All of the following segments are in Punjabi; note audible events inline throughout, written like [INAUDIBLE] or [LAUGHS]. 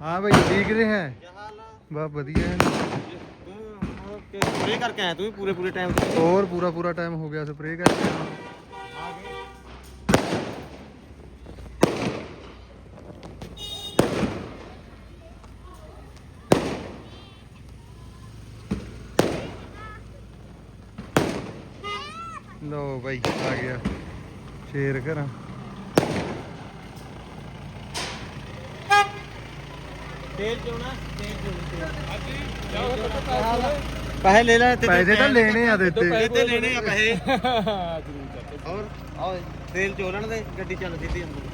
ਹਾਂ ਭਾਈ ਠੀਕ ਰਹੇ ਹੈ ਬਸ ਵਧੀਆ ਹੈ ਤੂੰ ਸਪਰੇ ਕਰਕੇ ਆਇਆ ਤੂੰ ਵੀ ਪੂਰੇ ਪੂਰੇ ਟਾਈਮ ਤੇ ਹੋਰ ਪੂਰਾ ਪੂਰਾ ਟਾਈਮ ਹੋ ਗਿਆ ਸਪਰੇਅ ਕਰਕੇ ਲੋ ਭਾਈ ਆ ਤੇਲ ਚੋਣਾ ਤੇਲ ਪੈਸੇ ਲੈ ਲੈ ਤੇ ਪੈਸੇ ਤਾਂ ਲੈਣੇ ਆ ਦਿੱਤੇ ਪੈਸੇ ਲੈਣੇ ਆ ਪੈਸੇ। ਹੋਰ ਆਓ ਤੇਲ ਚੋਲਣ ਦੇ ਗੱਡੀ ਚੱਲ ਸਿੱਧੀ ਅੰਦਰ।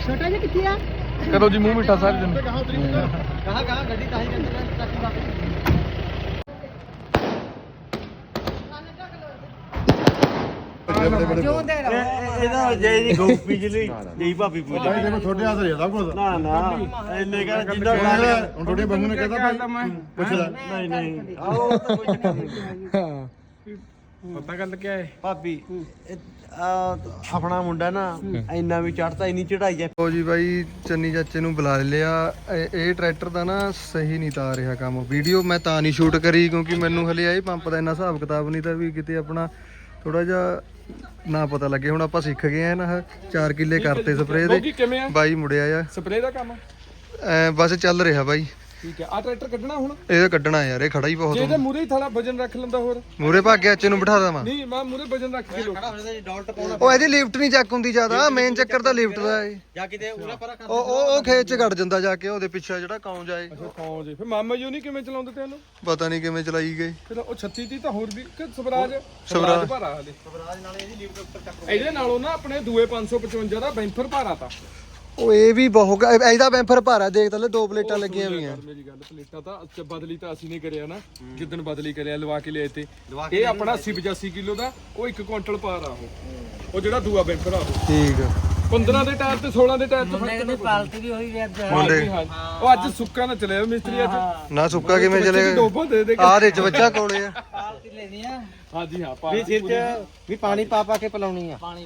ਛੋਟਾ ਜਿਹਾ ਕਿੱਥੇ ਆ? ਕਰੋ ਜੀ ਮੂੰਹ ਮਿੱਠਾ ਸਾਰੇ ਦਿਨ ਕਹਾ ਕਹਾ ਗੱਡੀ ਤਾਂ ਹੀ ਜਾਂਦੀ ਹੈ ਟੱਕੀ ਬਾਕੀ ਜੋ ਦੇ ਇਹਦਾ ਜੈ ਜੀ ਗਊ ਬਿਜਲੀ ਜੈ ਭਾਬੀ ਪੂਜਾ ਭਾਈ ਦੇਖੋ ਤੁਹਾਡੇ ਹੱਥ ਰਿਹਾ ਸਭ ਕੁਝ ਨਾ ਨਾ ਇੰਨੇ ਕਹ ਜਿੰਦਾ ਹੁਣ ਤੁਹਾਡੇ ਬੰਗੂ ਨੇ ਕਹਿੰਦਾ ਭਾਈ ਪੁੱਛ ਲੈ। ਨਹੀਂ ਨਹੀਂ ਆਓ ਤਾਂ ਕੋਈ ਚੱਕਰ ਨਹੀਂ ਪਤਾ ਗੱਲ ਕੀ ਹੈ? ਭਾਬੀ ਇਹ, ਆਹ, ਆਪਣਾ ਮੁੰਡਾ ਨਾ ਇੰਨਾ ਵੀ ਚੜਦਾ ਇੰਨੀ ਚੜਾਈ ਹੈ ਲੋ ਜੀ ਬਾਈ ਚੰਨੀ ਚਾਚੇ ਨੂੰ ਬੁਲਾ ਲਿਆ। ਇਹ ਇਹ ਟਰੈਕਟਰ ਦਾ ਨਾ ਸਹੀ ਨਹੀਂ ਤਾਂ ਰਿਹਾ ਕੰਮ। ਵੀਡੀਓ ਮੈਂ ਤਾਂ ਨਹੀਂ ਸ਼ੂਟ ਕਰੀ ਕਿਉਂਕਿ ਮੈਨੂੰ ਹਲੇ ਇਹ ਪੰਪ ਦਾ ਇੰਨਾ ਹਿਸਾਬ ਕਿਤਾਬ ਨਹੀਂ ਤਾਂ ਵੀ ਕਿਤੇ ਆਪਣਾ ਥੋੜਾ ਜਿਹਾ ਨਾ ਪਤਾ ਲੱਗੇ ਹੁਣ ਆਪਾਂ ਸਿੱਖ ਗਏ ਆ ਨਾ 4 ਕਿੱਲੇ ਕਰਤੇ ਸਪਰੇਅ ਦੇ। ਬਾਈ ਮੁੜਿਆ ਆ। ਸਪਰੇਅ ਦਾ ਕੰਮ? ਐ ਬਸ ਚੱਲ ਰਿਹਾ ਬਾਈ। ਠੀਕ ਹੈ। ਆ ਟਰੈਕਟਰ ਕੱਢਣਾ ਹੁਣ? ਇਹ ਕੱਢਣਾ ਯਾਰ ਇਹ ਖੜਾ ਹੀ ਜੇ ਬਹੁਤ ਇਹਦੇ ਮੂਰੇ ਹੀ ਥਾਲਾ ਵਜਨ ਰੱਖ ਲੈਂਦਾ ਹੋਰ। ਮੂਰੇ ਭਾਗੇ ਅੱਚੇ ਨੂੰ ਬਿਠਾ ਦਵਾਂ। ਨਹੀਂ ਮੈਂ ਮੂਰੇ ਵਜਨ ਰੱਖ ਕੇ ਲੋ ਡਾਲਟ ਪਾਉਣਾ ਉਹ ਇਹਦੀ ਲਿਫਟ ਨਹੀਂ ਚੱਕ ਹੁੰਦੀ ਜ਼ਿਆਦਾ ਮੇਨ ਚੱਕਰ ਤਾਂ ਲਿਫਟ ਦਾ ਏ ਜਾਂ ਕਿਤੇ ਉਰਾ ਪਰਾ ਕਰ ਉਹ ਉਹ ਉਹ ਖੇਤ ਚ ਕੱਢ ਜਾਂਦਾ ਜਾ ਕੇ ਉਹਦੇ ਪਿੱਛੇ ਜਿਹੜਾ ਕੌਂ ਜਾਏ। ਕੌਣ ਜੀ ਫਿਰ ਮਾਮਾ ਜੀ ਉਹ ਨਹੀਂ ਕਿਵੇਂ ਚਲਾਉਂਦੇ ਤੇ ਇਹਨੂੰ? ਪਤਾ ਨਹੀਂ ਕਿਵੇਂ ਚਲਾਈ ਗਏ। ਫਿਰ ਉਹ 36 ਦੀ ਤਾਂ ਹੋਰ ਵੀ ਕਿ ਸਵਰਾਜ ਸਵਰਾਜ। ਭਾਰਾ ਹਲੇ। ਸਵਰਾਜ ਨਾਲ ਇਹਦੀ ਲੀਵਰ ਉੱਪਰ ਚੱਕ ਇਹਦੇ ਨਾਲੋਂ ਨਾ ਆਪਣੇ ਦੂਏ 555 ਦਾ ਬੈਂਫਰ ਭਾਰਾ ਤਾ। ਉਹ ਇਹ ਵੀ ਬਹੁਤ ਇਹਦਾ ਬੈਂਫਰ ਭਾਰਾ ਦੇਖ ਤਲੇ ਦੋ ਪਲੇਟਾਂ ਲੱਗੀਆਂ ਹੋਈਆਂ। ਮੇਰੀ ਗੱਲ ਪਲੇਟਾਂ ਤਾਂ ਅੱਛਾ ਬਦਲੀ ਤਾਂ ਅਸੀਂ ਨਹੀਂ ਕਰਿਆ ਨਾ। ਜਿੱਦਣ ਬਦਲੀ ਕਰਿਆ ਲਵਾ ਕੇ ਲਿਆਏ ਤੇ। ਇਹ ਆਪਣਾ 80 85 ਕਿਲੋ ਦਾ ਉਹ 1 ਕੁਇੰਟਲ ਭਾਰ ਆ ਉਹ। ਉਹ ਜਿਹੜਾ ਦੂਆ ਬੈਂਫਰ ਆ ਉਹ। ਠੀਕ ਆ। 15 ਦੇ ਟਾਇਰ ਤੇ 16 ਦੇ ਟਾਇਰ ਤੇ ਫ਼ਰਕ ਕਹਿੰਦੇ ਪਾਲਤੀ ਵੀ ਹੋਈ ਵੀ ਅੱਜ ਮੁੰਡੇ। ਉਹ ਅੱਜ ਸੁੱਕਾ ਨਾ ਚਲਿਆ ਮਿਸਤਰੀ ਅੱਜ। ਨਾ ਸੁੱਕਾ ਕਿਵੇਂ ਚਲੇ ਡੋਬੋ ਦੇ ਬੱਚਾ ਕੋਲੇ ਆ। ਪਾਲਤੀ ਲੈਣੀ ਆ। ਹਾਂਜੀ ਹਾਂ ਪਾ ਵੀ ਸਿਰ 'ਚ ਵੀ ਪਾਣੀ ਪਾ ਪਾ ਕੇ ਪਿਲਾਉਣੀ ਆ। ਪਾਣੀ